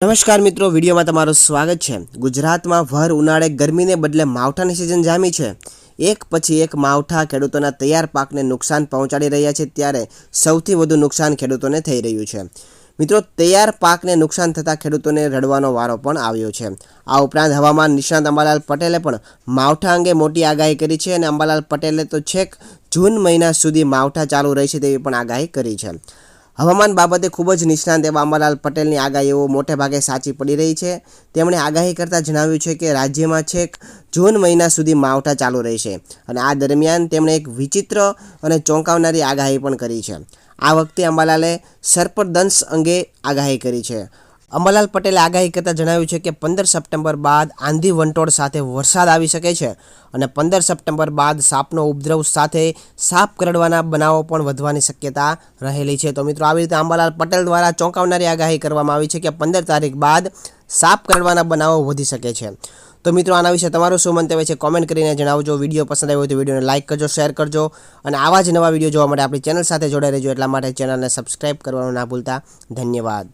નમસ્કાર મિત્રો, વિડીયોમાં તમારું સ્વાગત છે. ગુજરાતમાં ભર ઉનાળે ગરમીને બદલે માવઠાની સિઝન જામી છે. એક પછી એક માવઠા ખેડૂતોના તૈયાર પાકને નુકસાન પહોંચાડી રહ્યા છે ત્યારે સૌથી વધુ નુકસાન ખેડૂતોને થઈ રહ્યું છે. મિત્રો, તૈયાર પાકને નુકસાન થતાં ખેડૂતોને રડવાનો વારો પણ આવ્યો છે. આ ઉપરાંત હવામાન નિષ્ણાત અંબાલાલ પટેલે પણ માવઠા અંગે મોટી આગાહી કરી છે અને અંબાલાલ પટેલે તો છેક જૂન મહિના સુધી માવઠા ચાલુ રહેશે તેવી પણ આગાહી કરી છે. હવામાન બાબતે ખૂબ જ નિષ્ણાંત એવા અંબાલાલ પટેલની આગાહીઓ મોટે ભાગે સાચી પડી રહી છે. તેમણે આગાહી કરતાં જણાવ્યું છે કે રાજ્યમાં છેક જૂન મહિના સુધી માવઠા ચાલુ રહેશે અને આ દરમિયાન તેમણે એક વિચિત્ર અને ચોંકાવનારી આગાહી પણ કરી છે. આ વખતે અંબાલાલે સર્પદંશ અંગે આગાહી કરી છે. અંબાલાલ પટેલે આગાહી કરતાં જણાવ્યું છે કે પંદર સપ્ટેમ્બર બાદ આંધી વંટોળ સાથે વરસાદ આવી શકે છે અને પંદર સપ્ટેમ્બર બાદ સાપનો ઉપદ્રવ સાથે સાપ કરડવાના બનાવો પણ વધવાની શક્યતા રહેલી છે. તો મિત્રો, આવી રીતે અંબાલાલ પટેલ દ્વારા ચોંકાવનારી આગાહી કરવામાં આવી છે કે પંદર તારીખ બાદ સાપ કરડવાના બનાવો વધી શકે છે. તો મિત્રો, આના વિશે તમારું શું મંતવ્ય છે કોમેન્ટ કરીને જણાવજો. વીડિયો પસંદ આવ્યો તો વિડીયોને લાઇક કરજો, શેર કરજો અને આવા જ નવા વીડિયો જોવા માટે આપણી ચેનલ સાથે જોડાઈ રહેજો. એટલા માટે ચેનલને સબસ્ક્રાઈબ કરવાનું ના ભૂલતા. ધન્યવાદ.